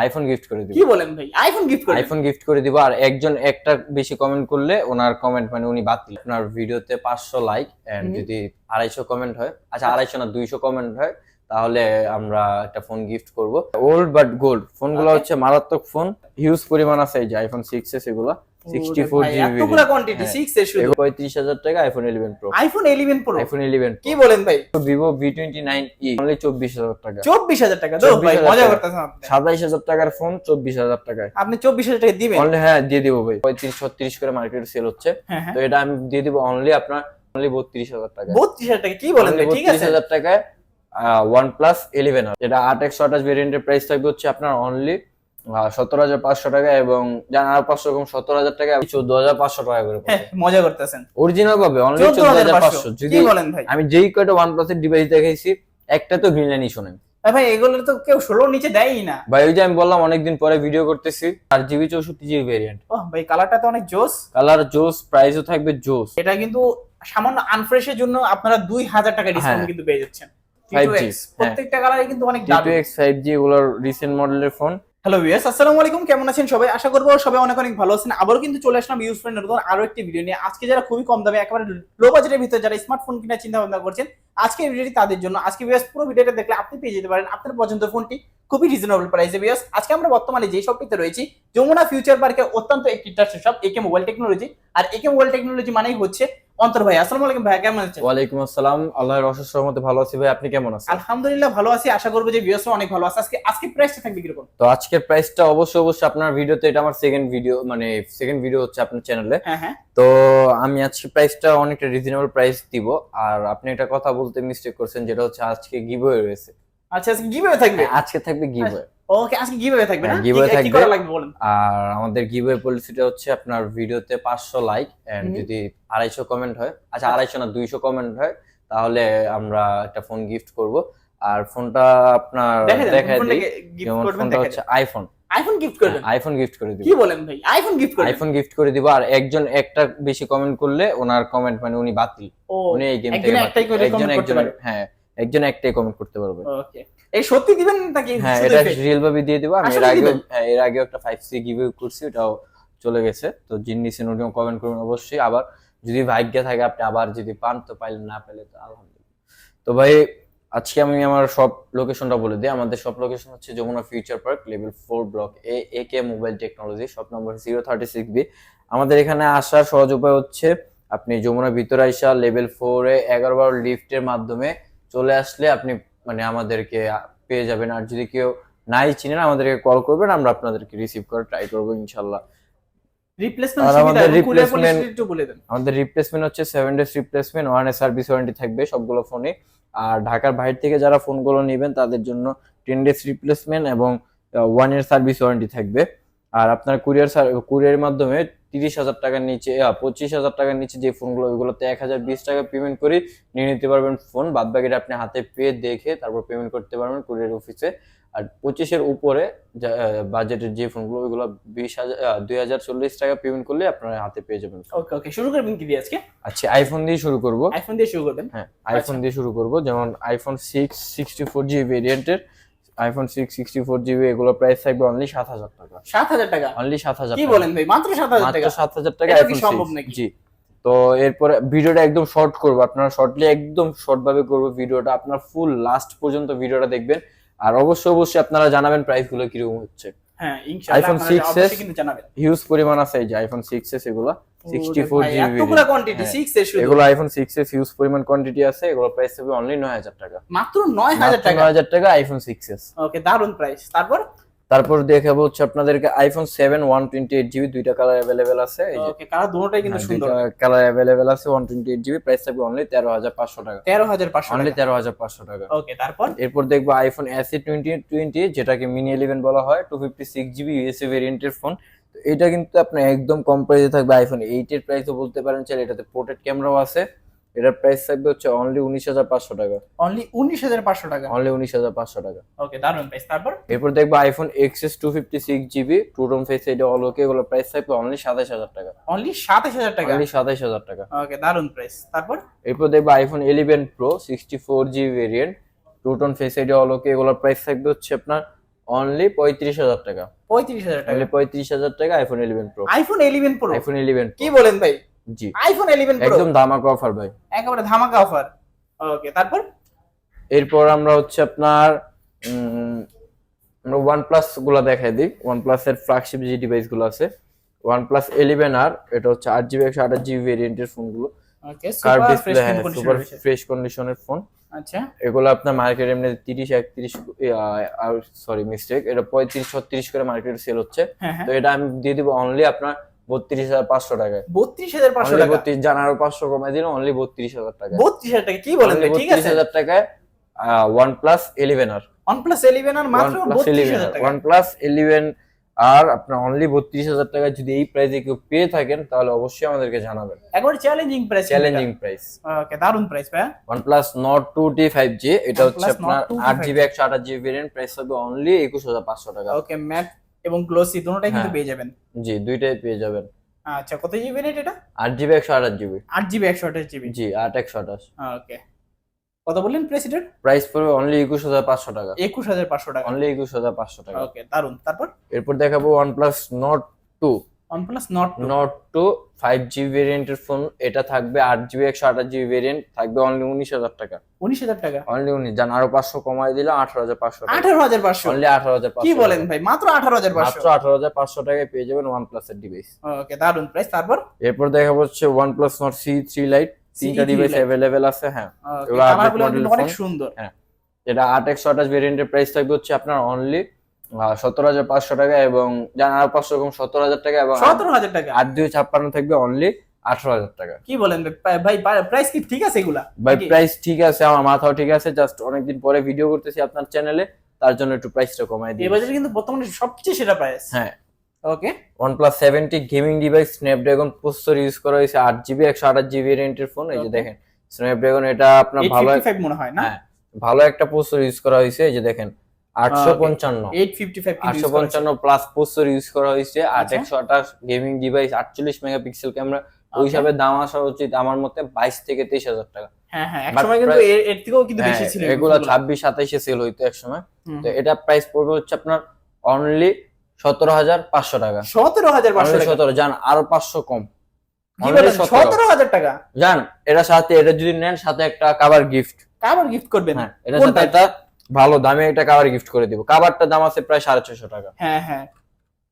IPhone gift করে দিব। কি বলেন ভাই? আইফোন গিফট করে আইফোন গিফট করে দিব আর একজন একটা বেশি কমেন্ট করলে ওনার কমেন্ট মানে উনি বাতিল আপনার ভিডিওতে পাঁচশো লাইক এন্ড যদি আড়াইশো কমেন্ট হয় আচ্ছা আড়াইশো না দুইশো কমেন্ট হয় তাহলে আমরা একটা ফোন গিফট করব। ওল্ড বাট গোল্ড ফোনগুলো. হচ্ছে মারাত্মক ফোন হিউজ পরিমাণ আছে এই যে আইফোন সিক্স এগুলা এগুলো সিক্সটি ফোর ভাই, জিবি এতগুলা কোয়ান্টিটি হ্যাঁ। 6 এর শুধু। পঁয়ত্রিশ হাজার টাকা iPhone eleven pro iPhone 11 pro iPhone eleven কি বলেন ভাই? ভিভো অনলি হাজার টাকা। 24000 টাকা। তো ভাই মজা টাকা। করতেছেন আপনি। সাতাইশ হাজার টাকার ফোন চব্বিশ হাজার টাকায়। আপনি 24000 টাকা দিবেন? অনলি হ্যাঁ দিয়ে দিব ভাই। পঁয়ত্রিশ ছত্রিশ করে মার্কেটে সেল হচ্ছে। হ্যাঁ হ্যাঁ। তো এটা আমি দিয়ে দিব অনলি আপনার অনলি বত্রিশ হাজার টাকা 32000 টাকা কি বলেন ভাই? ঠিক আছে। টাকায় ভেরিয়েন্টের প্রাইস থাকবে হচ্ছে আপনার অনলি সতেরো হাজার পাঁচশো টাকা এবং আর পাঁচশো কম সতেরো হাজার টাকা চোদ্দ হাজার পাঁচশো টাকা করে হ্যাঁ মজা করতেছেন। অরিজিনাল পাবে অনলি চোদ্দ হাজার পাঁচশো। যদি বলেন ভাই? আমি যেই কয়টা ওয়ান প্লাসের ডিভাইস দেখাইছি একটা তো গ্রিন লাইনই শোনেন। ভাই এগুলো তো কেউ 16 নিচে দেয়ই না। ভাই ওই যে আমি বললাম অনেকদিন পরে ভিডিও করতেছি আর জিবি চৌষট্টি জিবি ভেরিয়েন্ট ও ভাই কালারটা তো অনেক জোস। কালার জোস প্রাইসও থাকবে জোস। এটা কিন্তু সামান্য আনফ্রেশের জন্য আপনারা 2000 টাকা ডিসকাউন্ট হ্যাঁ। কিন্তু পেয়ে যাচ্ছেন। 5G, প্রত্যেকটা কালারে কিন্তু অনেক টি টু দারুণ। ফাইভ জি এগুলোর রিসেন্ট মডেলের ফোন হ্যালো ভিউয়ার্স আসসালামু আলাইকুম। কেমন আছেন সবাই? আশা করব সবাই অনেক অনেক ভালো আছেন। আবারও কিন্তু চলে আসলাম ইউজ ফ্রেন্ড নতুন আরও একটি ভিডিও নিয়ে। আজকে যারা খুবই কম দামে, একেবারে লো বাজেটের ভিতরে যারা স্মার্টফোন কেনার চিন্তা ভাবনা করছেন আজকে ভিডিওটি তাদের জন্য। আজকে ভিউয়ার্স পুরো ভিডিওটা দেখলে আপনি পেয়ে যেতে পারেন। আপনার পছন্দ ফোনটি খুবই রিজনেবল প্রাইসে ভিউয়ার্স আজকে আমরা বর্তমানে যে শপটিতে রয়েছি যমুনা ফিউচার পার্কের অত্যন্ত একটি ট্রাস্টেড শপ একে মোবাইল টেকনোলজি আর একে মোবাইল টেকনোলজি মানেই হচ্ছে অন্তর ভাই। আসসালামু আলাইকুম ভাই কেমন আছেন? ওয়ালাইকুম আসসালাম। আল্লাহর অশেষ রহমতে ভালো আছি ভাই। আপনি কেমন আছেন? আলহামদুলিল্লাহ ভালো আছি। আশা করব যে ভিউয়ার্সও অনেক ভালো আছে। আজকে আজকে প্রাইসটা থাকবে কীরকম? তো আজকের প্রাইসটা অবশ্যই অবশ্যই আপনার ভিডিওতে এটা আমার সেকেন্ড ভিডিও মানে সেকেন্ড ভিডিও হচ্ছে আপনার চ্যানেলে হ্যাঁ হ্যাঁ। তো আমি আজকে প্রাইসটা অনেকটা রিজনেবল প্রাইস দিব। আর আপনি একটা কথা বলতে মিস্টেক করছেন যেটা হচ্ছে আজকে গিভওয়ে রয়েছে। আচ্ছা আজকে গিভওয়ে থাকবে? আজকে থাকবে গিভওয়ে ওকে আজকে গিভওয়ে থাকবে না? গিভওয়ে giveaway কি- কি থাকবে। করা লাগবে বলেন? আর আমাদের গিভওয়ে পলিসিটা হচ্ছে আপনার ভিডিওতে পাঁচশো লাইক এন্ড যদি আড়াইশো কমেন্ট হয় আচ্ছা আড়াইশো না দুইশো কমেন্ট হয় তাহলে আমরা একটা ফোন গিফট করব। আর ফোনটা আপনার দেখে দেখায় ফোনটা দিই। যেমন ফোনটা হচ্ছে আইফোন আইফোন গিফট করবেন? আইফোন গিফট করে দিব। কি বলেন ভাই? আইফোন গিফট করবেন? আইফোন গিফট করে দিব। আর একজন একটা বেশি কমেন্ট করলে ওনার কমেন্ট মানে উনি বাতিল। উনি এই গেম থেকে একটাই করে একজন একজন হ্যাঁ একজন একটাই কমেন্ট করতে পারবে। ওকে। এই সত্যি দিবেন নাকি হ্যাঁ এটা? রিয়েল ভাবে দিয়ে দিব। আমি এর আগে এর আগেও একটা ফাইভ সি গিভ করছি ওটাও চলে গেছে। তো যিনি নিছেন উনিও কমেন্ট করুন অবশ্যই। আবার যদি ভাগ্য থাকে আপনি আবার যদি পান তো পাইলেন না পেলে তো আলহামদুলিল্লাহ। তো ভাই আজকে আমি আমার সব লোকেশনটা বলে দিই। আমাদের সব লোকেশন হচ্ছে Jamuna future park level four block A A K mobile technology সব number zero thirty six B আমাদের এখানে আসার সহজ উপায় হচ্ছে আপনি যমুনা ভিতরে আইসা লেভেল ফোরে এগারো বারো লিফটের মাধ্যমে চলে আসলে আপনি মানে আমাদেরকে পেয়ে যাবেন। আর যদি কেউ নাই চিনেন আমাদেরকে কল করবেন আমরা আপনাদেরকে রিসিভ করে ট্রাই করব ইনশাল্লাহ। আমাদের রিপ্লেসমেন্ট হচ্ছে seven days replacement one service warranty থাকবে সবগুলো ফোনে আর ঢাকার বাইরে থেকে যারা ফোনগুলো নেবেন, তাদের জন্য টেন ডেজ রিপ্লেসমেন্ট এবং ওয়ান ইয়ার সার্ভিস ওয়ারেন্টি থাকবে। আর আপনার কুরিয়ার কুরিয়ারের মাধ্যমে তিরিশ হাজার টাকার নিচে পঁচিশ হাজার টাকার নিচে যে ফোনগুলো, ওইগুলোতে এক হাজার বিশ টাকা পেমেন্ট করে নিয়ে নিতে পারবেন ফোন বাদবাকিটা আপনি হাতে পেয়ে দেখে তারপর পেমেন্ট করতে পারবেন কুরিয়ার অফিসে আর পঁচিশের উপরে বাজেটের যে ফোনগুলো ওইগুলো বিশ হাজার দুই হাজার চল্লিশ টাকা পেমেন্ট করলে আপনার হাতে পেয়ে যাবেন ওকে ওকে শুরু করবেন কি দিয়ে আজকে। আচ্ছা আইফোন দিয়ে শুরু করব। আইফোন দিয়ে শুরু করবেন হ্যাঁ আইফোন দিয়ে শুরু করব। যেমন iPhone six sixty four GB ভেরিয়েন্টের iPhone six sixty four GB এগুলো প্রাইস থাকবে অনলি সাত হাজার টাকা। 7000 টাকা? অনলি সাত হাজার কি বলেন ভাই? মাত্র 7000 মাত্র টাকা? সাত হাজার টাকা আইফোন সম্ভব নাকি? জি। তো এরপরে ভিডিওটা একদম শর্ট করব। আপনারা শর্টলি একদম শর্ট ভাবে করব ভিডিওটা। আপনার ফুল লাস্ট পর্যন্ত ভিডিওটা দেখবেন। আর অবশ্যই অবশ্যই আপনারা জানাবেন প্রাইসগুলো কীরকম হচ্ছে। হ্যাঁ ইনশাআল্লাহ সিক্স আপনারা 6s কিন্তু জানাবেন। হিউজ পরিমাণ আছে এই যে আইফোন সিক্স এস এগুলো সিক্সটি ফোর জিবি কোয়ান্টিটি। 6 শুধু। এগুলো আইফোন সিক্স এস হিউজ পরিমাণ কোয়ান্টিটি আছে এগুলো প্রাইস হবে অনলি নয় হাজার টাকা। মাত্র 9000 টাকা? নয় হাজার টাকা আইফোন সিক্স এস ওকে দারুণ প্রাইস তারপর? তারপর দেখাবো হচ্ছে আপনাদেরকে iPhone seven one twenty eight GB দুইটা কালার অ্যাভেলেবেল আছে। কালার দুটোটাই কিন্তু সুন্দর। কালার অ্যাভেলেবেল আছে one twenty eight GB price থাকবে অনলি তেরো হাজার পাঁচশো টাকা। 13500 অনলি তেরো হাজার পাঁচশো টাকা। ওকে তারপর? এরপর দেখব আইফোন এসি টোয়েন্টি টোয়েন্টি যেটাকে মিনি ইলেভেন বলা হয় two fifty six GB USA ভেরিয়েন্টের ফোন তো এটা কিন্তু আপনার একদম কম প্রাইসে থাকবে আইফোন এইট এর প্রাইসও বলতে পারেন চাইলে এটাতে পোর্ট্রেট ক্যামেরাও আছে। এটার প্রাইস থাকবে হচ্ছে অনলি উনিশ হাজার পাঁচশো টাকা। অনলি 19500 টাকা? অনলি উনিশ হাজার পাঁচশো টাকা। ওকে দারুণ প্রাইস তারপর? এরপর দেখব iPhone XS two fifty six GB two tone face এটা অলোকে এগুলো প্রাইস থাকবে অনলি সাতাশ হাজার টাকা। অনলি 27000 টাকা? অনলি সাতাশ হাজার টাকা। ওকে দারুণ প্রাইস তারপর? এরপর দেখব iPhone eleven pro sixty four GB variant two tone face ID অলোকে এগুলোর প্রাইস থাকবে হচ্ছে আপনার অনলি পঁয়ত্রিশ হাজার টাকা। পঁয়ত্রিশ হাজার টাকা। পঁয়ত্রিশ হাজার টাকা iPhone eleven pro iPhone eleven pro iPhone eleven কি বলেন ভাই? জি। আইফোন ইলেভেন প্রো একদম দামাকা অফার ভাই। একেবারে ধামাকা অফার ওকে তারপর? এরপর আমরা হচ্ছে আপনার আমরা ওয়ান প্লাসগুলো দেখাই দিই। এর ফ্ল্যাগশিপ যে ডিভাইসগুলো আছে। ইলেভেন আর এটা হচ্ছে আট জিবি একশো আঠাশ জিবি ভেরিয়েন্টের ফোনগুলো। ওকে সুপার ফ্রেশ ডিসপ্লে হ্যাঁ কন্ডিশন সুপার ফ্রেশ কন্ডিশনের ফোন আচ্ছা। এগুলো আপনার মার্কেট এমনি তিরিশ একত্রিশ সরি মিস্টেক এটা পঁয়ত্রিশ ছত্রিশ করে মার্কেটে সেল হচ্ছে। হ্যাঁ হ্যাঁ। তো এটা আমি দিয়ে দিব অনলি আপনার বত্রিশ হাজার পাঁচশো টাকায়। বত্রিশ হাজার পাঁচশো টাকা? বত্রিশ জান পাঁচশো কমাই দিল অনলি বত্রিশ হাজার টাকায়। বত্রিশ হাজার টাকা? কি বলেন ঠিক আছে। হাজার টাকায় ওয়ান প্লাস ইলেভেন আর OnePlus 11 আর মাত্র বত্রিশ হাজার টাকা। OnePlus 11 আর আপনার অনলি বত্রিশ হাজার টাকা যদি এই প্রাইসে কেউ পেয়ে থাকেন তাহলে অবশ্যই আমাদেরকে জানাবেন। একবারে challenging price challenging price okay দারুণ প্রাইস ভাই OnePlus Nord 2T 5G এটা হচ্ছে আপনার Nord 2T আট জিবি একশো আঠাশ জিবি ভেরিয়েন্ট প্রাইস হবে অনলি একুশ হাজার পাঁচশো টাকা। ওকে ম্যাট এবং গ্লোসি দুটোটাই কিন্তু হ্যাঁ। পেয়ে যাবেন। জি দুইটাই পেয়ে যাবেন। আচ্ছা কত জিবি নেট এটা? আট জিবি একশো আঠাশ জিবি আট জিবি একশো আঠাশ জিবি জি আট একশো আঠাশ। ওকে। কত বললেন প্রেসিডেন্ট প্রাইস পড়বে অনলি একুশ হাজার পাঁচশো টাকা। একুশ হাজার পাঁচশো টাকা। অনলি একুশ হাজার পাঁচশো টাকা। ওকে দারুণ তারপর? এরপর দেখাবো OnePlus Nord 2 OnePlus Nord 2 Nord two five GB ভেরিয়েন্টের ফোন এটা থাকবে আট জিবি একশো আঠাশ জিবি ভেরিয়েন্ট থাকবে অনলি উনিশ হাজার টাকা। উনিশ হাজার টাকা? অনলি উনিশ জান আরও পাঁচশো কমায় দিলে আঠারো হাজার পাঁচশো টাকা। আঠারো হাজার পাঁচশো। অনলি আঠারো হাজার কি বলেন ভাই? মাত্র আঠারো হাজার পাঁচশো। মাত্র আঠারো হাজার পাঁচশো টাকায় পেয়ে যাবেন প্লাস এর ডিভাইস ওকে দারুণ প্রাইস তারপর? এরপর দেখা হচ্ছে নট সি থ্রি লাইট তিনটা ডিভাইস Lite। অ্যাভেলেবেল আছে হ্যাঁ। এগুলো অনেক। সুন্দর। এটা আট একশো আঠাশ ভেরিয়েন্টের প্রাইস থাকবে হচ্ছে আপনার অনলি সতেরো হাজার পাঁচশো টাকা এবং জান আরও পাঁচশো কম সতেরো হাজার টাকা এবং সতেরো হাজার টাকা? আট দুই ছাপ্পান্ন থাকবে অনলি আঠারো হাজার টাকা। কি বলেন ভাই? প্রাইস কি ঠিক আছে এগুলা? ভাই প্রাইস ঠিক আছে আমার মাথাও ঠিক আছে জাস্ট অনেকদিন পরে ভিডিও করতেছি আপনার চ্যানেলে তার জন্য একটু প্রাইসটা কমাই দিই। এই বাজারে কিন্তু বর্তমানে সবচেয়ে সেরা প্রাইস হ্যাঁ। Okay OnePlus 70 gaming device Snapdragon processor use করা হয়েছে আট জিবি একশো আঠাশ জিবি ভেরিয়েন্টের ফোন এই যে দেখেন স্ন্যাপড্রাগন এটা আপনার ভালো মনে হয় না? হ্যাঁ ভালো একটা প্রসেসর ইউজ করা হয়েছে এই যে দেখেন আটশো পঞ্চান্ন। এইট ফিফটি ফাইভ আটশো পঞ্চান্ন প্লাস প্রসেসর ইউজ করা হয়েছে। আচ্ছা। গেমিং ডিভাইস মেগাপিক্সেল ক্যামেরা ওই হিসাবে দাম আসা উচিত আমার মতে বাইশ থেকে তেইশ হাজার টাকা। হ্যাঁ হ্যাঁ এক কিন্তু এর এর থেকেও কিন্তু বেশি হ্যাঁ, ছিল এগুলো। ছাব্বিশ সাতাইশে সেল হইতো এক তো এটা প্রাইস পড়বে হচ্ছে আপনার অনলি সতেরো হাজার পাঁচশো টাকা। আরও পাঁচশো কম। কি only বলেন 17 সতেরো হাজার টাকা? জান এটা সাথে এটা যদি নেন সাথে একটা কাবার গিফট কাবার গিফট করবেন। হ্যাঁ এটা সাথে একটা ভালো দামে একটা কাবার গিফট করে দিব। কাবারটার দাম আছে প্রায় সাড়ে ছশো টাকা। হ্যাঁ হ্যাঁ।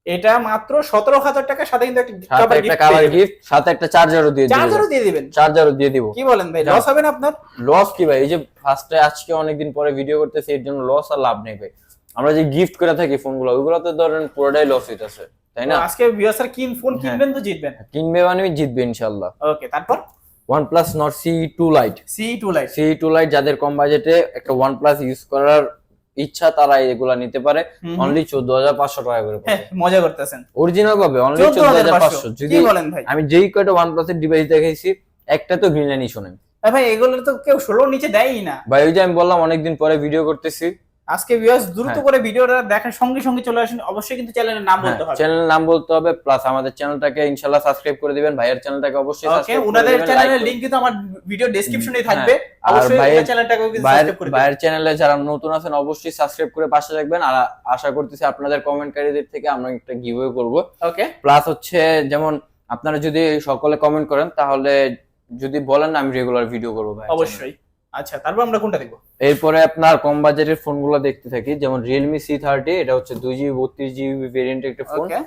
এটা মাত্র সতেরো হাজার টাকার সাথে কিন্তু একটা একটা গিফট গিফট সাথে একটা চার্জারও দিয়ে চার্জারও দিয়ে দিবেন? চার্জারও দিয়ে দিব। কি বলেন ভাই লস হবে না আপনার? লস কি ভাই? এই যে ফার্স্টে আজকে অনেকদিন পরে ভিডিও করতেছি এর জন্য লস আর লাভ নেই ভাই। আমরা যে গিফট করে থাকি ফোনগুলো ওইগুলো তো ধরেন পুরোটাই লস হইতাছে তাই না? আজকে ভিউয়ার্সার কিন ফোন হ্যাঁ। কিনবেন তো জিতবেন। কিনবে মানে জিতবে ইনশাল্লাহ ওকে তারপর? Two lite C two lite যাদের কম বাজেটে একটা প্লাস ইউজ করার ইচ্ছা তারা এগুলা নিতে পারে। অনলি চোদ্দ হাজার পাঁচশো টাকা করে হ্যাঁ মজা করতেছেন। অরিজিনাল পাবে অনলি চোদ্দ চোদ্দ হাজার হাজার পাঁচশো। পাঁচশো যদি বলেন ভাই? আমি যেই কয়টা প্লাস এর ডিভাইস দেখাইছি একটা তো গ্রিন লাইনই শোনেন। ভাই এগুলো তো কেউ ষোলোর নিচে দেয়ই না। ভাই ওই যে আমি বললাম অনেকদিন পরে ভিডিও করতেছি। আজকে ভিউয়ার্স দ্রুত হ্যাঁ। করে ভিডিওটা দেখার সঙ্গে সঙ্গে চলে আসেন। অবশ্যই কিন্তু চ্যানেলের নাম বলতে হবে। চ্যানেল নাম বলতে হবে প্লাস আমাদের চ্যানেলটাকে ইনশাল্লাহ সাবস্ক্রাইব করে দিবেন। ভাইয়ের চ্যানেলটাকে অবশ্যই সাবস্ক্রাইব করে ওনাদের দিবেন চ্যানেলের লিংক কিন্তু আমার ভিডিও ডেসক্রিপশনে হ্যাঁ। থাকবে। অবশ্যই চ্যানেলটাকেও কিন্তু সাবস্ক্রাইব করে ভাইয়ের চ্যানেলে যারা নতুন আছেন অবশ্যই সাবস্ক্রাইব করে পাশে থাকবেন। আর আশা করতেছি আপনাদের কমেন্টকারীদের থেকে আমরা একটা গিভওয়ে করব। ওকে প্লাস হচ্ছে যেমন আপনারা যদি সকলে কমেন্ট করেন তাহলে যদি বলেন আমি রেগুলার ভিডিও করব ভাই অবশ্যই। আচ্ছা তারপর আমরা কোনটা দেখব? এরপরে আপনার কম বাজেটের ফোনগুলো দেখতে থাকি যেমন রিয়েলমি সি থার্টি এটা হচ্ছে দুই জিবি বত্রিশ জিবি ভেরিয়েন্টের একটা ফোন। ওকে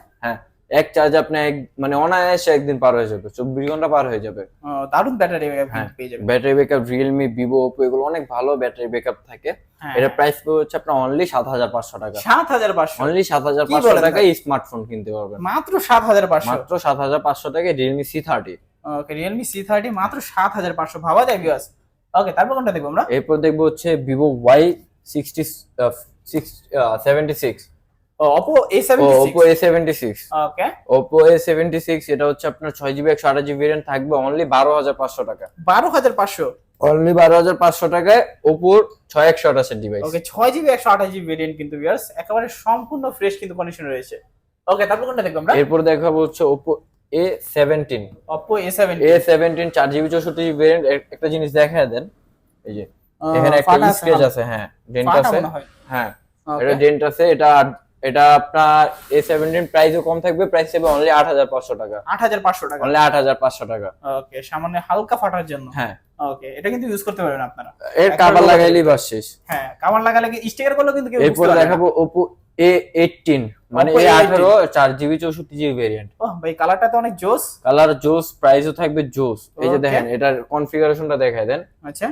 এক চার্জ আপনি এক- মানে অনায়াসে একদিন পার হয়ে যাবে চব্বিশ ঘণ্টা পার হয়ে যাবে। দারুণ ব্যাটারি হ্যাঁ। পেয়ে যাবেন। Battery backup Realme Vivo Oppo এগুলো অনেক ভালো ব্যাটারি ব্যাকআপ থাকে। হ্যাঁ এটা প্রাইস হচ্ছে আপনার অনলি সাত হাজার পাঁচশো টাকা। সাত হাজার পাঁচশো। অনলি সাত হাজার পাঁচশো টাকায় স্মার্টফোন কিনতে পারবেন। মাত্র সাত হাজার পাঁচশো। মাত্র সাত হাজার পাঁচশো টাকায় Realme C thirty okay Realme C thirty মাত্র সাত হাজার পাঁচশো। ভাবা যায় ভিউয়ার্স ওকে তারপর কোনটা দেখব আমরা? এরপর দেখব হচ্ছে Vivo Y sixty six seventy six Oppo A seventy six okay Oppo A seventy six এটা হচ্ছে আপনার ছয় জিবি ভেরিয়েন্ট থাকবে অনলি বারো হাজার পাঁচশো টাকা। বারো হাজার পাঁচশো? অনলি বারো হাজার পাঁচশো টাকায় ওপোর ছয় একশো আঠাশের ডিভাইস ওকে ছয় জিবি ভেরিয়েন্ট কিন্তু ভিউয়ার্স একেবারে সম্পূর্ণ ফ্রেশ কিন্তু কন্ডিশন রয়েছে। ওকে তারপর কোনটা দেখব আমরা? এরপর দেখাবো হচ্ছে Oppo A seventeen Oppo A seventy A seventeen চার জিবি চৌষট্টি জিবি ভেরিয়েন্ট একটা জিনিস দেখা দেন। এই যে এখানে একটা স্কেচ আছে হ্যাঁ ডেন্ট আছে। হ্যাঁ। এটা ডেন্ট আছে এটা এটা আপনার এ সেভেন্টিন প্রাইসও কম থাকবে প্রাইস থাকবে অনলি আট হাজার পাঁচশো টাকা। আট হাজার পাঁচশো টাকা। অনলি আট হাজার পাঁচশো টাকা। ওকে সামান্য হালকা ফাটার জন্য। হ্যাঁ। ওকে এটা কিন্তু ইউজ করতে পারবেন আপনারা। এর কাভার লাগাইলেই বাস শেষ। হ্যাঁ কামার লাগালে স্টিকারগুলো কিন্তু এরপর দেখাবো ওপো এ এইটিন মানে এ আঠারো চার জিবি চৌষট্টি জিবি ভেরিয়েন্ট ভাই কালারটা তো অনেক জোস। কালার জোস প্রাইসও থাকবে জোস। এই যে দেখেন এটার কনফিগারেশনটা দেখাই দেন। আচ্ছা।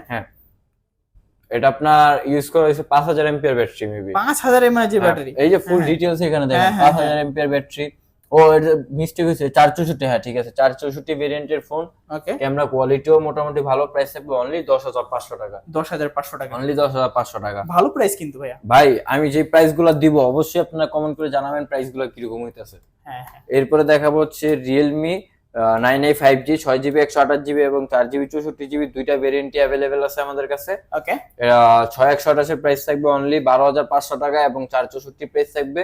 এটা আপনার ইউজ করা হয়েছে পাঁচ হাজার এমপিয়ার ব্যাটারি মেবি পাঁচ হাজার এমএএইচ ব্যাটারি এই যে ফুল হ্যাঁ। ডিটেলস এখানে দেখেন হ্যাঁ, হ্যাঁ, পাঁচ হাজার এমপিয়ার ব্যাটারি ও এটা মিস্টেক হয়েছে চার চৌষট্টি হ্যাঁ ঠিক আছে চার চৌষট্টি ভেরিয়েন্টের ফোন ওকে ক্যামেরা কোয়ালিটিও মোটামুটি ভালো প্রাইস থাকবে অনলি দশ হাজার পাঁচশো টাকা। দশ হাজার পাঁচশো টাকা। অনলি দশ হাজার পাঁচশো টাকা। ভালো প্রাইস কিন্তু ভাইয়া। ভাই আমি যে প্রাইসগুলো দিব অবশ্যই আপনারা কমেন্ট করে জানাবেন প্রাইসগুলো কীরকম হইতেছে। হ্যাঁ হ্যাঁ। এরপরে দেখাবো হচ্ছে Realme nine i five G ছয় জিবি একশো আঠাশ জিবি এবং চার জিবি চৌষট্টি জিবি দুইটা ভেরিয়েন্টই অ্যাভেলেবেল আছে আমাদের কাছে। ওকে ছয় একশো আঠাশের প্রাইস থাকবে অনলি বারো হাজার পাঁচশো টাকা এবং চার চৌষট্টি প্রাইস থাকবে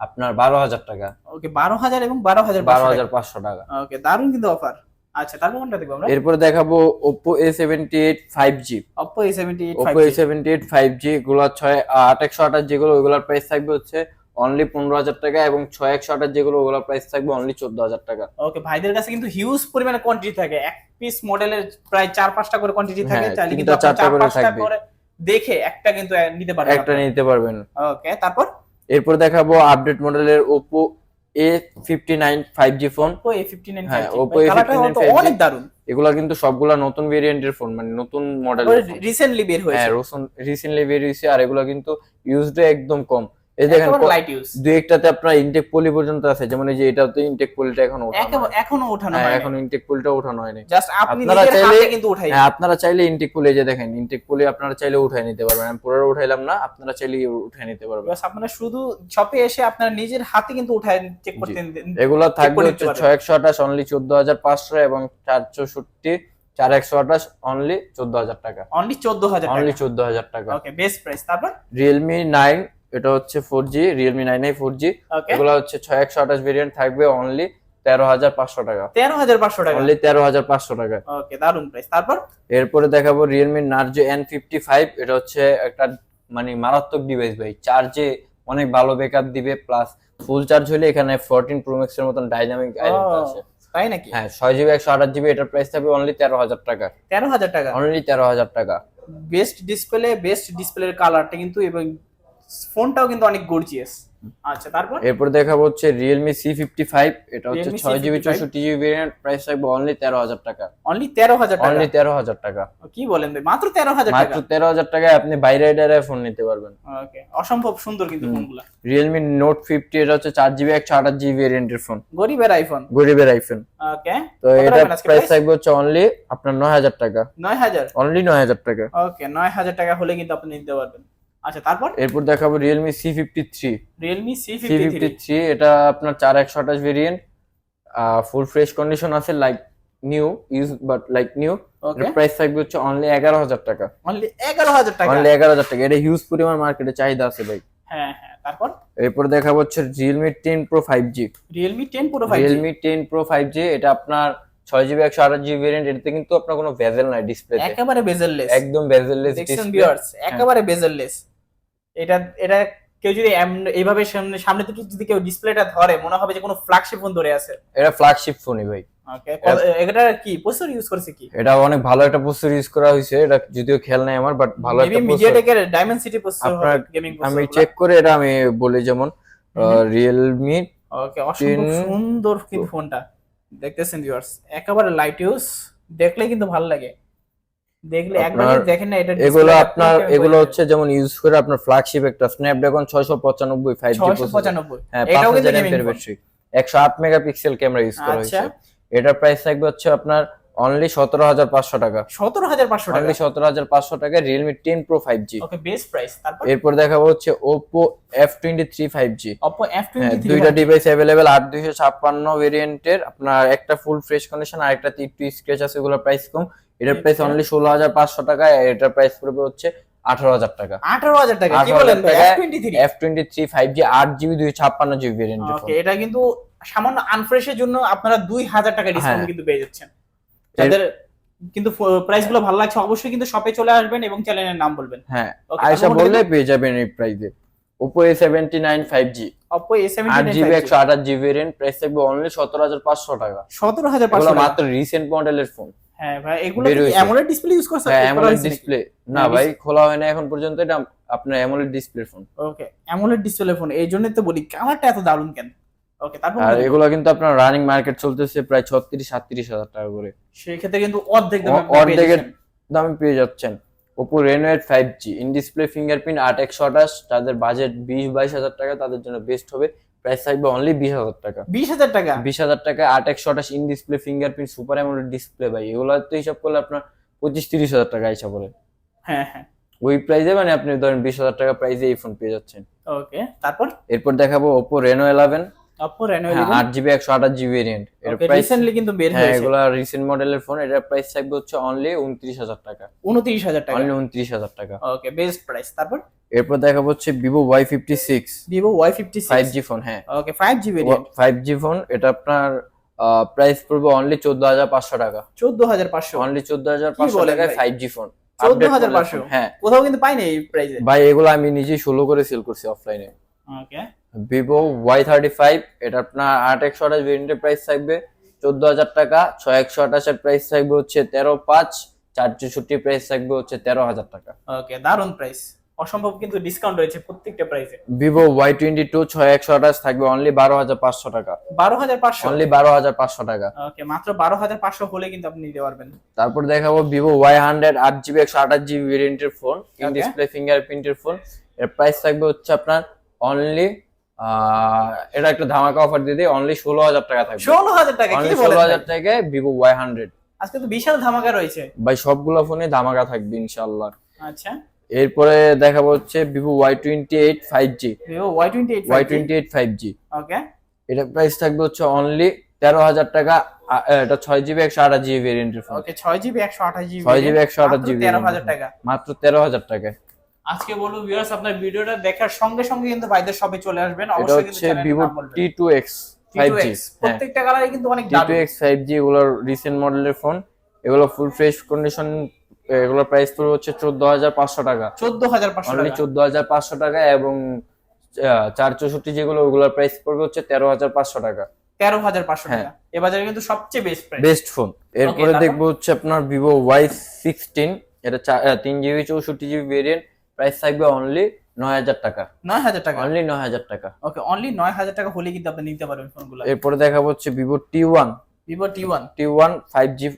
আপনার বারো হাজার টাকা। ওকে বারো হাজার এবং বারো হাজার বারো হাজার পাঁচশো টাকা। ওকে দারুণ কিন্তু অফার আচ্ছা তারপর কোনটা দেখব আমরা? এরপরে দেখাবো Oppo A seventy eight five G Oppo A seventy eight Oppo A seventy eight five G এগুলো ছয় আট একশো আঠাশ যেগুলো ওইগুলোর প্রাইস থাকবে হচ্ছে অনলি পনেরো হাজার টাকা এবং ছয় একশো আঠাশ যেগুলো ওগুলোর প্রাইস থাকবে অনলি চোদ্দ হাজার টাকা। ওকে ভাইদের কাছে কিন্তু হিউজ পরিমাণে কোয়ান্টিটি থাকে। এক পিস মডেলের প্রায় চার পাঁচটা করে কোয়ান্টিটি থাকে হ্যাঁ, চাইলে কিন্তু চারটা থাকবে। করে দেখে একটা কিন্তু নিতে পারবেন একটা নিতে পারবেন। ওকে তারপর? এরপর দেখাবো আপডেট মডেলের Oppo A fifty nine five G phone Oppo A fifty nine হ্যাঁ, কালারটা A59 তো 5G অনেক দারুণ এগুলা কিন্তু সবগুলা নতুন ভেরিয়েন্টের ফোন মানে নতুন মডেল রিসেন্টলি বের হ্যাঁ হয়েছে হ্যাঁ রিসেন্টলি বেরিয়েছে আর এগুলা কিন্তু ইউজড একদম কম। এই দেখেন লাইট ইউজ দুই একটাতে আপনার ইনটেক পলি পর্যন্ত আছে যেমন এই যে এটাতে ইনটেক পলিটা এখন ওঠানো। এখনও ওঠানো হ্যাঁ এখন ইনটেক পলিটা ওঠানো হয়নি। জাস্ট আপনি নিজের চাইলে- হাতে কিন্তু উঠাই হ্যাঁ আপনারা চাইলে ইনটেক পলি যে দেখেন ইনটেক পলি আপনারা চাইলে উঠাই নিতে পারবেন। আমি পুরো উঠাইলাম না আপনারা চাইলে উঠাই নিতে পারবেন। বাস আপনারা শুধু শপে এসে আপনার নিজের হাতে কিন্তু উঠায় চেক করতে এগুলা থাকবে হচ্ছে নিতে পারবেন। ছয় একশো আঠাশ অনলি চোদ্দ হাজার পাঁচশো এবং চার চৌষট্টি চার একশো আঠাশ অনলি চোদ্দ হাজার টাকা। অনলি চোদ্দ হাজার অনলি চোদ্দ হাজার টাকা। ওকে বেস্ট প্রাইস তারপর? রিয়েলমি নাইন এটা হচ্ছে four G Realme nine i four G এগুলো হচ্ছে ছয় একশো আঠাশ ভেরিয়েন্ট থাকবে অনলি তেরো হাজার পাঁচশো টাকা। তেরো হাজার পাঁচশো টাকা। অনলি তেরো হাজার পাঁচশো টাকা। ওকে দারুণ প্রাইস তারপর? এরপরে দেখাবো Realme Narzo N fifty five এটা হচ্ছে একটা মানে মারাত্মক ডিভাইস ভাই। চার্জে অনেক ভালো ব্যাকআপ দিবে প্লাস ফুল চার্জ হলে এখানে ফোরটিন প্রো ম্যাক্স এর মতন ডাইনামিক ও, আছে। তাই নাকি? হ্যাঁ ছয় জিবি একশো আঠাশ জিবি এটার প্রাইস থাকবে অনলি তেরো হাজার টাকা। তেরো হাজার টাকা? অনলি তেরো হাজার টাকা। বেস্ট ডিসপ্লে বেস্ট ডিসপ্লের কালারটা কিন্তু এবং ফোনটাও কিন্তু অনেক গর্জিয়াস আচ্ছা তারপর? এরপর দেখাবো হচ্ছে ফিফটি ফাইভ এটা হচ্ছে Realme ছয় GB C55 GB variant price থাকবে অনলি তেরো হাজার টাকা। অনলি তেরো হাজার টাকা? অনলি তেরো হাজার টাকা। কি বলেন ভাই? মাত্র তেরো হাজার টাকা? মাত্র তেরো হাজার টাকায় আপনি বাইরে বাইরে ফোন নিতে পারবেন। ওকে অসম্ভব সুন্দর কিন্তু ফোনগুলো। রিয়েলমি নোট ফিফটি এটা হচ্ছে চার জিবি একশো আঠাশ জিবি ভেরিয়েন্টের ফোন গরিবের আইফোন গরিবের আইফোন ওকে তো এটা প্রাইস থাকবে হচ্ছে অনলি আপনার নয় হাজার টাকা। নয় হাজার? অনলি নয় হাজার টাকা। ওকে নয় হাজার টাকা হলে কিন্তু আপনি নিতে পারবেন। আচ্ছা তারপর? এরপর দেখাবো Realme C fifty three Realme C C fifty fifty three এটা আপনার চার একশো আঠাশ ভেরিয়েন্ট ফুল ফ্রেশ কন্ডিশন আছে like new use but like new price থাকবে হচ্ছে অনলি এগারো হাজার টাকা। অনলি এগারো হাজার টাকা। অনলি এগারো হাজার টাকা এটা হিউজ পরিমাণ মার্কেটে চাহিদা আছে ভাই। হ্যাঁ হ্যাঁ তারপর? এরপর দেখাবো হচ্ছে Realme ten pro five G Realme ten পুরো five Realme ten pro five G এটা আপনার ছয় জিবি একশো আঠাশ জিবি ভেরিয়েন্ট এটাতে কিন্তু আপনার কোনো ভেজেল নাই ডিসপ্লে একেবারে বেজেললেস একদম ভেজেললেস একেবারে বেজেললেস এটা এটা কেউ যদি এইভাবে সামনে সামনে থেকে যদি কেউ ডিসপ্লেটা ধরে মনে হবে যে কোনো ফ্ল্যাগশিপ ফোন ধরে আছে। এটা ফ্ল্যাগশিপ ফোনই ভাই। ওকে এটা কি প্রসেসর ইউজ করছে কি? এটা অনেক ভালো একটা প্রসেসর ইউজ করা হয়েছে এটা যদিও খেয়াল নাই আমার বাট ভালো একটা processor। মিডিয়াটেকের ডায়মেনসিটি প্রসেসর আপনার- গেমিং আমি চেক করে এটা আমি বলি যেমন রিয়েলমি ওকে অসম্ভব সুন্দর কিন্তু ফোনটা দেখতেছেন ভিউয়ার্স একেবারে লাইট ইউজ দেখলে কিন্তু ভালো লাগে। দেখলে একবার দেখেন না এটা এগুলো আপনার এগুলো হচ্ছে যেমন ইউজ করে আপনার ফ্ল্যাগশিপ একটা স্ন্যাপড্রাগন ছয়শো পঁচানব্বই ফাইভ জি ছয়শো পঁচানব্বই। হ্যাঁ এটাও কিন্তু গেমিং ব্যাটারি একশো আট মেগাপিক্সেল ক্যামেরা ইউজ করা আচ্ছা। হয়েছে। এটার প্রাইস থাকবে হচ্ছে আপনার অনলি সতেরো হাজার পাঁচশো টাকা। সতেরো হাজার পাঁচশো টাকা? সতেরো হাজার পাঁচশো টাকা Realme ten pro five G okay best price তারপর? এরপর দেখাবো হচ্ছে Oppo F twenty three five G Oppo F twenty দুইটা ডিভাইস অ্যাভেলেবেল আট দুইশো ছাপ্পান্ন ভেরিয়েন্টের আপনার একটা ফুল ফ্রেশ কন্ডিশন আর একটা একটু স্ক্রেচ আছে এগুলোর প্রাইস কম। এটার প্রাইস। অনলি ষোলো হাজার পাঁচশো টাকা এটার প্রাইস পড়বে হচ্ছে আঠারো হাজার টাকা। আঠারো হাজার টাকা কি বলেন? F twenty three five G আট জিবি দুই ছাপ্পান্ন জিবি ভেরিয়েন্টের ওকে এটা কিন্তু সামান্য আনফ্রেশের জন্য আপনারা দুই হাজার টাকা ডিসকাউন্ট হ্যাঁ। কিন্তু পেয়ে যাচ্ছেন। যাদের কিন্তু প্রাইসগুলো ভালো লাগছে অবশ্যই কিন্তু শপে চলে আসবেন এবং চ্যানেলের নাম বলবেন। হ্যাঁ তারপর বললে পেয়ে যাবেন এই প্রাইসে Oppo A79 আট জিবি একশো আঠাশ জিবি ভেরিয়েন্ট প্রাইস থাকবে অনলি সতেরো হাজার পাঁচশো টাকা। সতেরো হাজার এগুলো পাঁচশো মাত্র রিসেন্ট মডেলের ফোন হ্যাঁ ভাই এগুলো অ্যামোলেড ডিসপ্লে ইউজ করছে হ্যাঁ অ্যামোলেড ডিসপ্লে না ভাই খোলা হয় না এখন পর্যন্ত এটা আপনার AMOLED display phone okay AMOLED display phone এই জন্যই তো বলি কালারটা এত দারুণ কেন? আর এগুলো কিন্তু আপনার রানিং মার্কেট চলতেছে প্রায় ছত্রিশ সাতত্রিশ হাজার টাকা করে। সেই ক্ষেত্রে কিন্তু অর্ধেক অর্ধেকের। দামে পেয়ে যাচ্ছেন। Oppo Reno eight five G in display fingerprint আট একশো আঠাশ যাদের বাজেট বিশ বাইশ হাজার টাকা তাদের জন্য বেস্ট হবে। প্রাইস থাকবে অনলি বিশ হাজার টাকা। বিশ হাজার টাকা? বিশ হাজার টাকা আট একশো আঠাশ in display fingerprint super AMOLED display ভাই। এগুলো তো হিসাব করলে আপনার পঁচিশ তিরিশ হাজার টাকা হিসাব বলে হ্যাঁ হ্যাঁ। ওই প্রাইসে মানে আপনি ধরেন বিশ হাজার টাকা প্রাইসে এই ফোন পেয়ে যাচ্ছেন। ওকে তারপর? এরপর দেখাবো ওপো রেনো ইলেভেন হ্যাঁ 11 আট জিবি একশো আঠাশ জিবি ভেরিয়েন্ট এর প্রাইস রিসেন্টলি কিন্তু বের হ্যাঁ এগুলা রিসেন্ট মডেলের ফোন এটার প্রাইস থাকবে হচ্ছে অনলি উনত্রিশ হাজার টাকা। উনত্রিশ হাজার টাকা। অনলি উনত্রিশ হাজার টাকা। ওকে বেস্ট প্রাইস তারপর? এরপর দেখাবো হচ্ছে Vivo Y fifty six Vivo Y fifty five G phone হ্যাঁ। Okay five G five G phone এটা আপনার প্রাইস পড়বে অনলি চোদ্দ হাজার পাঁচশো টাকা। চোদ্দ হাজার পাঁচশো। অনলি চোদ্দ হাজার পাঁচশো টাকায় ফাইভ জি ফোন 14,500 হ্যাঁ। কোথাও কিন্তু পাইনি এই প্রাইসে ভাই এগুলো আমি নিজেই ষোলো করে সেল করছি অফলাইনে okay Vivo Y thirty five এটা আপনার আট একশো আঠাশ ভেরিয়েন্টের প্রাইস থাকবে। চোদ্দ হাজার টাকা ছয় একশো আঠাশের প্রাইস থাকবে হচ্ছে তেরো পাঁচ চার চৌষট্টি প্রাইস থাকবে হচ্ছে তেরো হাজার টাকা। ওকে দারুণ প্রাইস অসম্ভব কিন্তু ডিসকাউন্ট রয়েছে প্রত্যেকটা প্রাইসে ভিভো ওয়াই টোয়েন্টি টু ছয় একশো আঠাশ থাকবে অনলি বারো হাজার পাঁচশো টাকা। বারো হাজার পাঁচশো? অনলি বারো হাজার পাঁচশো টাকা। ওকে মাত্র বারো হাজার পাঁচশো হলে কিন্তু আপনি নিতে পারবেন। তারপর দেখাবো ভিভো ওয়াই হান্ড্রেড আট জিবি একশো আঠাশ জিবি ভেরিয়েন্টের ফোন ইন. ডিসপ্লে ফিঙ্গারপ্রিন্টের ফোন এর প্রাইস থাকবে হচ্ছে আপনার অনলি এটা একটা ধামাকা অফার দিয়ে দিই অনলি ষোলো হাজার টাকা থাকবে। ষোলো হাজার টাকা অনলি ষোলো হাজার টাকায় ভিভো ওয়াই হান্ড্রেড আজকে তো বিশাল ধামাকা রয়েছে। ভাই সবগুলো ফোনে ধামাকা থাকবে ইনশাল্লাহ আচ্ছা। এরপরে দেখাবো হচ্ছে Vivo Y twenty eight five G Vivo Y twenty eight Y twenty eight five G okay এটা প্রাইস থাকবে হচ্ছে অনলি তেরো হাজার টাকা এটা ছয় জিবি একশো আঠাশ জিবি ভেরিয়েন্টের ফোন ওকে ছয় জিবি একশো আঠাশ জিবি ছয় জিবি একশো আঠাশ জিবি তেরো হাজার টাকা। মাত্র তেরো হাজার টাকায়। আজকে বলব ভিউয়ার্স আপনার ভিডিওটা দেখার সঙ্গে সঙ্গে কিন্তু ভাইদের সবে চলে আসবেন। অবশ্যই কিন্তু ভিভো নাম বলবেন। T two X five G T2X প্রত্যেকটা কালারে কিন্তু অনেক এক্স ফাইভ জি এগুলোর রিসেন্ট মডেলের ফোন এগুলো ফুল ফ্রেশ কন্ডিশন এগুলোর প্রাইস পড়বে হচ্ছে চোদ্দ হাজার পাঁচশো টাকা। চোদ্দ হাজার পাঁচশো অনলি টাকা। চোদ্দ হাজার পাঁচশো টাকা এবং আহ, চার চৌষট্টি যেগুলো ওগুলোর প্রাইস পড়বে হচ্ছে তেরো হাজার পাঁচশো টাকা। তেরো হাজার পাঁচশো হ্যাঁ। টাকা। এ বাজারে কিন্তু সবচেয়ে বেস্ট প্রাইস বেস্ট ফোন এরপরে দেখব হচ্ছে আপনার ভিভো ওয়াই সিক্সটিন এটা তিন জিবি চৌষট্টি জিবি ভেরিয়েন্ট প্রাইস থাকবে অনলি নয় হাজার টাকা। নয় হাজার টাকা? অনলি নয় হাজার টাকা। ওকে অনলি নয় হাজার টাকা হলে কিন্তু আপনি নিতে পারবেন ফোনগুলো এরপরে দেখাবো হচ্ছে Vivo T one Vivo T one T one five G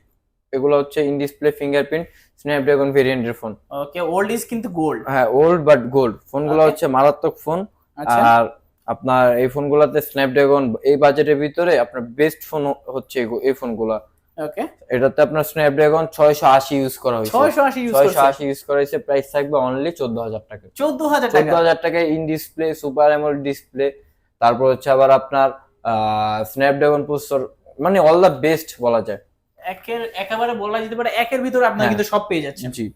এগুলো হচ্ছে ইন ডিসপ্লে ফিঙ্গারপ্রিন্ট স্ন্যাপড্রাগন ভেরিয়েন্টের ফোন ওকে ওল্ড ইজ কিন্তু গোল্ড হ্যাঁ ওল্ড বাট গোল্ড ফোনগুলো. হচ্ছে মারাত্মক ফোন আচ্ছা। আর আপনার এই ফোনগুলোতে স্ন্যাপড্রাগন এই বাজেটের ভিতরে আপনার বেস্ট ফোন হচ্ছে এই ফোনগুলা ওকে এটাতে আপনার স্ন্যাপড্রাগন ছয়শো আশি ইউজ করা হয়েছে। ছয়শো আশি ইউজ ছয়শো করছে আশি ইউজ করা হয়েছে। প্রাইস থাকবে অনলি চোদ্দ হাজার টাকা। চোদ্দ হাজার চোদ্দ টাকা in display super AMOLED display তারপর হচ্ছে আবার আপনার স্ন্যাপড্রাগন প্রসেসর মানে অল দ্য বেস্ট বলা যায়। একের একেবারে বলা যেতে পারে একের ভিতরে আপনার হ্যাঁ। কিন্তু সব পেয়ে যাচ্ছেন। জি।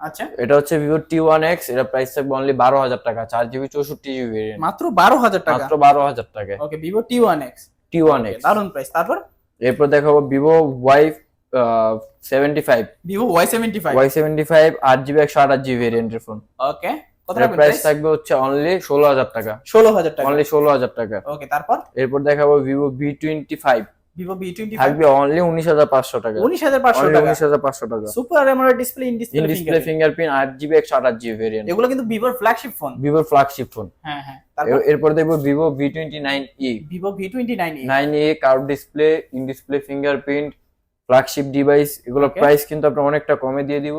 আচ্ছা। এটা হচ্ছে ভিভো টি ওয়ান এক্স এটা প্রাইস থাকবে অনলি বারো হাজার টাকা চার জিবি চৌষট্টি জিবি ভেরিয়েন্ট মাত্র বারো হাজার টাকা? মাত্র বারো হাজার টাকায়। Okay Vivo T one X T one X দারুণ প্রাইস তারপর? এরপর দেখাবো Vivo Y seventy five Vivo Y seventy five Y seventy five আট জিবি একশো আঠাশ জিবি ভেরিয়েন্টের ফোন ওকে প্রাইস থাকবে হচ্ছে অনলি ষোলো হাজার টাকা। ষোলো হাজার টাকা। অনলি ষোলো হাজার টাকা। ওকে তারপর? এরপর দেখাবো Vivo V twenty five Vivo V twenty থাকবে অনলি উনিশ হাজার পাঁচশো টাকা। উনিশ হাজার পাঁচশো টাকা? উনিশ হাজার পাঁচশো টাকা। Super AMOLED display in display display fingerprint আট জিবি একশো আঠাশ জিবি ভেরিয়েন্ট এগুলো কিন্তু ভিভোর ফ্ল্যাগশিপ ফোন ভিভোর ফ্ল্যাগশিপ ফোন হ্যাঁ হ্যাঁ। এরপর দেখব Vivo V twenty nine E Vivo V twenty nine nine A curve display in display fingerprint flagship device এগুলো প্রাইস কিন্তু আমরা অনেকটা কমে দিয়ে দিব।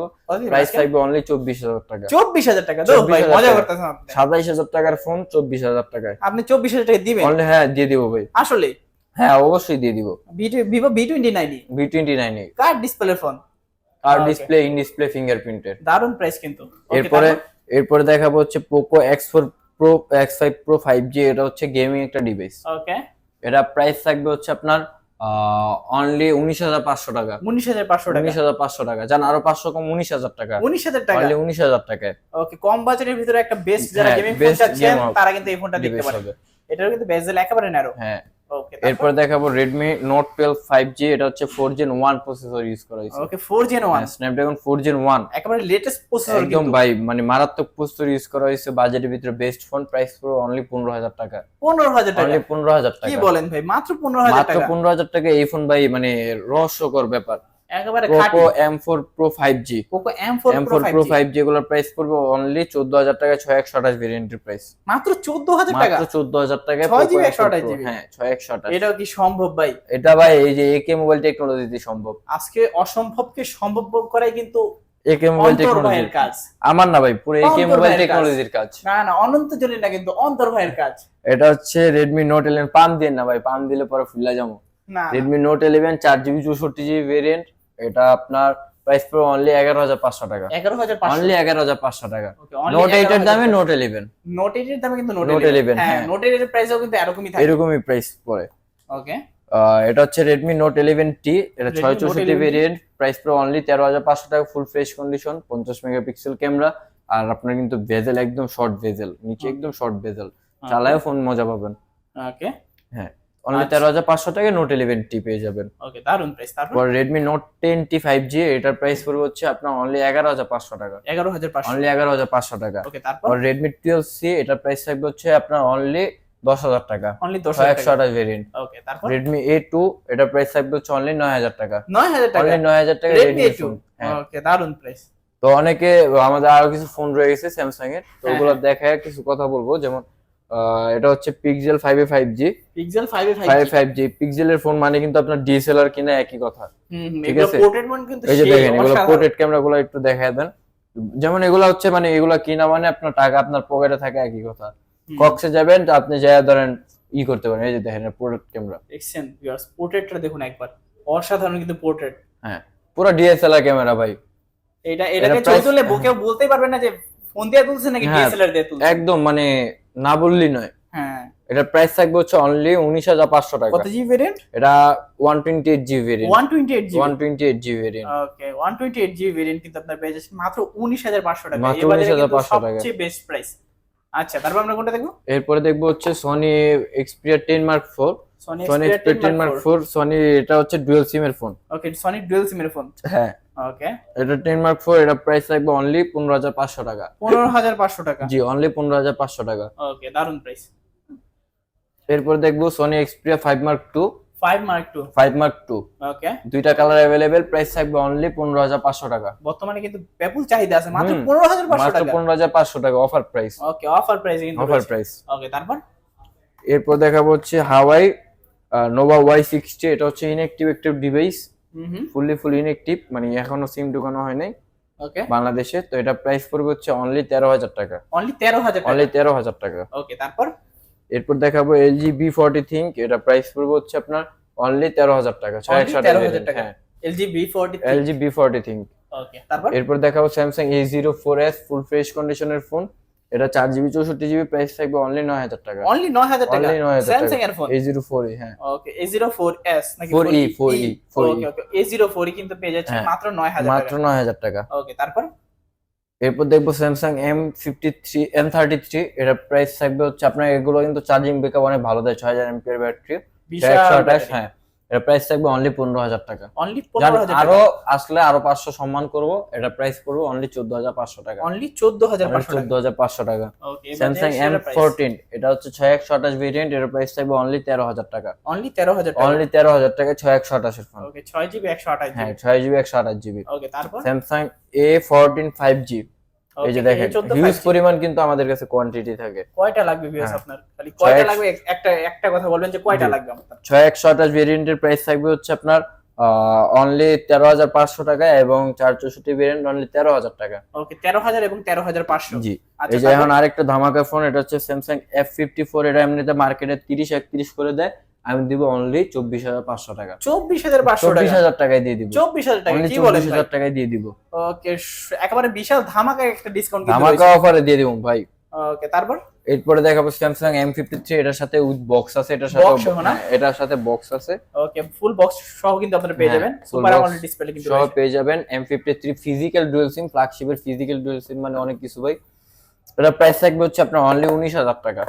প্রাইস থাকবে অনলি চব্বিশ হাজার টাকা। চব্বিশ হাজার টাকা? তো ভাই 24,000 মজা করতেছেন সাতাইশ হাজার টাকার ফোন চব্বিশ হাজার টাকায়। আপনি চব্বিশ হাজার টাকা দিবেন? অনলি হ্যাঁ দিয়ে দিব ভাই। আসলে? হ্যাঁ অবশ্যই দিয়ে দিব। Vivo V twenty nine V twenty nine কার ডিসপ্লে ফোন আর Okay. ডিসপ্লে ইন ডিসপ্লে ফিঙ্গারপ্রিন্টের দারুণ প্রাইস কিন্তু। এরপরে এরপরে দেখাবো হচ্ছে Poco X four pro X five pro five G এটা হচ্ছে গেমিং একটা ডিভাইস ওকে এটা প্রাইস থাকবে হচ্ছে আপনার অনলি উনিশ হাজার পাঁচশো টাকা। উনিশ হাজার পাঁচশো টাকা। উনিশ হাজার পাঁচশো টাকা। জান আরও পাঁচশো কম উনিশ হাজার টাকা। উনিশ হাজার টাকা। অনলি উনিশ হাজার টাকায়। ওকে কম বাজেটের ভিতরে একটা বেস্ট যারা হ্যাঁ, গেমিং ফোন চাচ্ছেন তারা কিন্তু এই ফোনটা দেখতে পারবে। এটার কিন্তু বেজেল একেবারে ন্যারো হ্যাঁ। এরপর দেখাবো নোট টুয়েলভ ফাইভ জি এটা হচ্ছে 4 Gen 1 প্রসেসর ইউজ করা হয়েছে। ওকে 4 Gen 1 Snapdragon 4 Gen 1 একেবারে লেটেস্ট প্রসেসর একদম ভাই মানে মারাত্মক প্রসেসর ইউজ করা হয়েছে বাজেটের ভিতরে বেস্ট ফোন প্রাইস পুরো অনলি পনেরো হাজার টাকা। 15000 টাকা? অনলি 15000 টাকা কি বলেন ভাই মাত্র 15000 টাকা? মাত্র 15000 টাকা এই ফোন ভাই মানে রহস্যকর ব্যাপার। একেবারে খাঁটি। Poco M four pro five G Poco M4 M Pro four pro 5G five G এগুলোর প্রাইস পড়বে অনলি চোদ্দ হাজার টাকা ছয় একশো আঠাশ ভেরিয়েন্টের প্রাইস মাত্র 14000 টাকা? মাত্র চোদ্দ হাজার টাকায় 6 GB Poco M4 128 হ্যাঁ ছয় একশো আঠাশ। এটাও কি সম্ভব ভাই? এটা ভাই এই যে একে মোবাইল টেকনোলজিতে সম্ভব। আজকে অসম্ভবকে সম্ভব করাই কিন্তু একে মোবাইল অন্তর টেকনোলজি কাজ। আমার না ভাই পুরো একে মোবাইল টেকনোলজির কাজ। না না অনন্ত জলিল না কিন্তু অন্তর ভাইয়ের কাজ। এটা হচ্ছে রেডমি নোট ইলেভেন পাম দিয়ে না ভাই পাম দিলে পরে ফুল্লা যাব না রেডমি নোট ইলেভেন চার জিবি চৌষট্টি জিবি ভেরিয়েন্ট এটা আপনার প্রাইস পড়বে অনলি এগারো হাজার পাঁচশো টাকা। এগারো হাজার অনলি এগারো হাজার পাঁচশো টাকা। নোট এইটের 11,000 দামে নোট ইলেভেন নোট এইটের দামে কিন্তু নোট 11, হ্যাঁ হ্যাঁ। নোট এইটের প্রাইসও কিন্তু এরকমই থাকে। এরকমই প্রাইস পড়ে। ওকে এটা হচ্ছে রেডমি নোট ইলেভেন টি এটা ছয় চৌষট্টি ভেরিয়েন্ট প্রাইস পড়ে অনলি তেরো হাজার পাঁচশো টাকা ফুল ফ্রেশ কন্ডিশন পঞ্চাশ মেগাপিক্সেল ক্যামেরা আর আপনার কিন্তু ভেজেল একদম শর্ট ভেজেল নিচে একদম শর্ট ভেজেল চালায় ফোন মজা পাবেন। ওকে অনলি আচ্ছা। তেরো হাজার পাঁচশো টাকায় নোট ইলেভেন টি পেয়ে যাবেন। ওকে দারুণ প্রাইস তারপর? Redmi Note ten T five G এটার প্রাইস পড়বে হচ্ছে আপনার অনলি এগারো হাজার পাঁচশো টাকা। এগারো হাজার পাঁচশো। অনলি এগারো হাজার পাঁচশো টাকা। ওকে তারপর? রেডমি টুয়েলভ সি এটার প্রাইস থাকবে হচ্ছে আপনার অনলি দশ হাজার টাকা। অনলি দশ একশো আঠাশ ভেরিয়েন্ট ওকে তারপর? রেডমি এ টু এটার প্রাইস থাকবে হচ্ছে অনলি নয় হাজার টাকা। নয় হাজার টাকা? অনলি নয় হাজার টাকা রেডমি টু হ্যাঁ। ওকে দারুণ প্রাইস তো অনেকে আমাদের আরও কিছু ফোন রয়ে গেছে স্যামসাং এর। তো হ্যাঁ, ওগুলো দেখায় কিছু কথা বলব। যেমন এটা হচ্ছে Pixel five A five G Pixel five A five five G পিক্সেলের ফোন মানে কিন্তু আপনার ডিএসএলআর কিনা একই কথা। ঠিক আছে। এই যে দেখেন এগুলো। পোর্ট্রেট ক্যামেরা গুলো একটু দেখায় দেন। যেমন এগুলো হচ্ছে মানে এগুলো কিনা মানে আপনার টাকা আপনার পকেটে থাকে একই কথা। কক্সে যাবেন আপনি যা ধরেন ই করতে পারেন। এই যে দেখেন পোর্ট্রেট ক্যামেরা দেখছেন ভিউয়ার্স পোর্ট্রেটটা দেখুন একবার। অসাধারণ কিন্তু পোর্ট্রেট পুরো ডিএসএলআর ক্যামেরা ভাই। এটা এটাকে এটা ছবি তুললে কেউ বলতেই পারবে না যে ফোন দিয়ে তুলছে নাকি হ্যাঁ, ডিএসএলআর দিয়ে তুলছে। একদম মানে না বললি নয়। হ্যাঁ। এটা প্রাইস থাকবে হচ্ছে অনলি উনিশ হাজার পাঁচশো টাকা। কত জিবি ভেরিয়েন্ট এটা one twenty eight GB variant one twenty eight GB one twenty eight GB variant okay one twenty eight GB variant কিন্তু আপনার পেয়ে যাচ্ছেন মাত্র উনিশ হাজার পাঁচশো টাকা। মাত্র এবারে 19,500 কিন্তু টাকা। সবচেয়ে বেস্ট প্রাইস আচ্ছা তারপর আমরা কোনটা দেখব? এরপরে দেখব হচ্ছে Sony Xperia ten Mark four Sony Xperia ten Mark four Sony এটা হচ্ছে ডুয়েল সিম এর phone okay Sony dual SIM এর ফোন হ্যাঁ। ওকে এটা টেন মার্ক ফোর এটা প্রাইস থাকবে অনলি পনেরো হাজার পাঁচশো টাকা। পনেরো হাজার পাঁচশো টাকা? জি অনলি পনেরো হাজার পাঁচশো টাকা। ওকে দারুণ প্রাইস এরপর দেখব Sony Xperia five Mark two five Mark two five Mark two okay দুইটা কালার অ্যাভেলেবেল প্রাইস থাকবে অনলি পনেরো হাজার পাঁচশো টাকা। বর্তমানে কিন্তু ব্যাপক চাহিদা আছে মাত্র হুম, পনেরো হাজার মাত্র টাকা। পনেরো হাজার পাঁচশো টাকা offer price okay offer price কিন্তু অফার প্রাইস ওকে তারপর? এরপর দেখাবো হচ্ছে হাওয়াই নোভা ওয়াই সিক্সটি এটা হচ্ছে inactive active device fully full inactive মানে এখনও সিম ঢুকানো হয় নাই। ওকে বাংলাদেশে তো এটা প্রাইস পড়বে হচ্ছে অনলি তেরো হাজার টাকা। অনলি তেরো হাজার টাকা। অনলি তেরো হাজার টাকা। ওকে তারপর? এরপর দেখাবো এলজি বি ফর্টি থিঙ্ক এটা প্রাইস পড়বে হচ্ছে আপনার অনলি তেরো হাজার টাকা ছয় একশো 13,000 টাকা। LG V forty LG V forty ThinQ okay তারপর? এরপর দেখাবো Samsung A zero four S full fresh কন্ডিশনের ফোন এটা চার জিবি চৌষট্টি জিবি প্রাইস থাকবে অনলি নয় হাজার টাকা। অনলি নয় হাজার টাকা? অনলি নয় হাজার স্যামসাং এর ফোন এ জিরো ফোর হ্যাঁ। Okay A zero four S নাকি 4E, 4E, 4E okay okay A zero four E কিন্তু পেয়ে যাচ্ছে হ্যাঁ। মাত্র নয় হাজার মাত্র টাকা নয় হাজার টাকা। ওকে তারপর? এরপর দেখব Samsung M fifty three M thirty three এটার প্রাইস থাকবে হচ্ছে আপনার এগুলো কিন্তু চার্জিং ব্যাকআপ অনেক ভালো দেয় ছয় হাজার এমপিয়ার ব্যাটারি। একশো আঠাশ হ্যাঁ। এর প্রাইস থাকবে অনলি পনেরো হাজার টাকা। অনলি পনেরো হাজার আরও আসলে আরও পাঁচশো সম্মান করব এটা প্রাইস পড়বে অনলি চোদ্দ হাজার পাঁচশো টাকা। অনলি চোদ্দ হাজার চোদ্দ হাজার পাঁচশো টাকা। স্যামসাং এম ফোরটিন এটা হচ্ছে ছয় একশো আঠাশ ভেরিয়েন্ট এর প্রাইস থাকবে অনলি তেরো হাজার টাকা। অনলি তেরো হাজার অনলি তেরো হাজার টাকা ছয় একশো আঠাশের ফোন ছয় জিবি একশো আঠাশ হ্যাঁ ছয় জিবি একশো আঠাশ জিবি ওকে তারপর? Samsung A fourteen five G এই যে দেখেন হিউজ পরিমাণ কিন্তু আমাদের কাছে কোয়ান্টিটি থাকে। কয়টা লাগবে ভিউয়ার্স হ্যাঁ। আপনার? খালি কয়টা লাগবে? একটা একটা কথা বলবেন যে কয়টা লাগবে আপনার? ছয় একশো আঠাশ ভেরিয়েন্টের প্রাইস থাকবে হচ্ছে আপনার অনলি তেরো হাজার পাঁচশো টাকা এবং চার চৌষট্টি ভেরিয়েন্ট অনলি তেরো হাজার টাকা। ওকে তেরো হাজার এবং তেরো হাজার পাঁচশো। জি। আচ্ছা এই যে এখন আরেকটা ধামাকা ফোন এটা হচ্ছে স্যামসাং এফ ফিফটি ফোর এটা এমনিতে মার্কেটে তিরিশ একত্রিশ করে দেয়। আমি দিব অনলি চব্বিশ হাজার পাঁচশো টাকা। চব্বিশ হাজার পাঁচশো চব্বিশ হাজার টাকায় দিয়ে দিব। চব্বিশ হাজার টাকা কি বলেন হাজার টাকায় দিয়ে দিব। ওকে একেবারে বিশাল ধামাকা একটা ডিসকাউন্ট ধামাকা অফারে দিয়ে দিব ভাই। ওকে তারপর? এরপরে দেখাবো স্যামসাং এম ফিফটি থ্রি এটার সাথে উইথ বক্স আছে এটার সাথে না? এটার সাথে বক্স আছে। ওকে ফুল বক্স সহ কিন্তু আপনারা পেয়ে হ্যাঁ, যাবেন। সুপার আমোলেড ডিসপ্লে কিন্তু সহ পেয়ে যাবেন। M fifty three physical dual SIM ফ্ল্যাগশিপের physical dual SIM মানে অনেক কিছু ভাই। এটা প্রাইস থাকবে হচ্ছে আপনার অনলি উনিশ হাজার টাকা।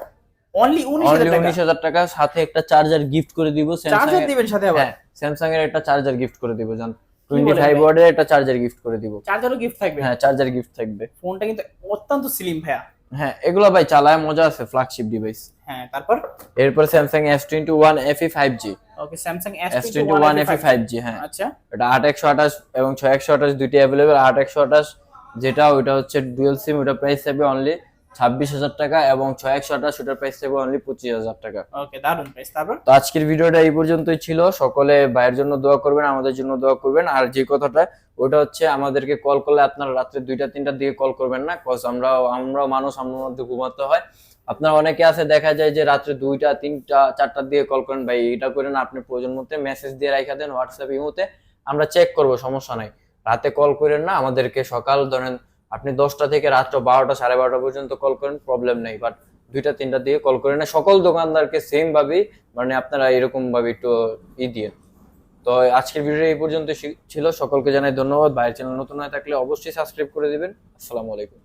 অনলি উনিশ অনলি হাজার টাকা সাথে একটা চার্জার গিফট করে দিব। চার্জার দিবেন সাথে আবার? স্যামসাং এর একটা চার্জার গিফট করে দিব জান। টোয়েন্টি বলেন ফাইভ একটা চার্জার গিফট করে দিব। চার্জারও গিফট থাকবে? হ্যাঁ চার্জার গিফট থাকবে। ফোনটা কিন্তু অত্যন্ত স্লিম ভাইয়া। হ্যাঁ এগুলো ভাই চালায় মজা আছে ফ্ল্যাগশিপ ডিভাইস হ্যাঁ তারপর? এরপর Samsung S twenty one FE five G okay Samsung S S twenty one FE five G হ্যাঁ। আচ্ছা। এটা আট একশো আঠাশ এবং ছয় একশো আঠাশ দুইটি অ্যাভেলেবেল আট একশো আঠাশ যেটা ওইটা হচ্ছে ডুয়েল সিম ওটা প্রাইস থাকবে অনলি ছাব্বিশ হাজার টাকা এবং ছয় একশো আঠাশ ওটার প্রাইস থাকবে অনলি পঁচিশ হাজার টাকা। ওকে দারুণ প্রাইস তারপর? তো আজকের ভিডিওটা এই পর্যন্তই ছিল। সকলে ভাইয়ের জন্য দোয়া করবেন আমাদের জন্য দোয়া করবেন। আর যে কথাটা ওটা হচ্ছে আমাদেরকে কল করলে আপনারা রাত্রে দুইটা তিনটার দিকে কল করবেন না কজ আমরা আমরাও মানুষ আমার মধ্যে ঘুমাতে হয়। আপনারা অনেকে আছে দেখা যায় যে রাত্রে দুইটা তিনটা চারটার দিকে কল করেন ভাই এটা করেন আপনি প্রয়োজন মতে মেসেজ দিয়ে রাখা দেন হোয়াটসঅ্যাপ ইমোতে আমরা চেক করব সমস্যা নাই। রাতে কল করেন না আমাদেরকে সকাল ধরেন আপনি দশটা থেকে রাত্র বারোটা, সাড়ে বারোটা পর্যন্ত কল করেন প্রবলেম নেই। বাট দুইটা, তিনটা দিয়ে কল করেন। না, সকল দোকানদারকে সেম ভাবেই মানে আপনারা এরকম ভাবে একটু ই দিয়ে। তো আজকের ভিডিও এই পর্যন্ত ছিল। সকলকে জানাই ধন্যবাদ। বাইরের চ্যানেল নতুন হয়ে থাকলে অবশ্যই সাবস্ক্রাইব করে দিবেন। আসসালামু আলাইকুম।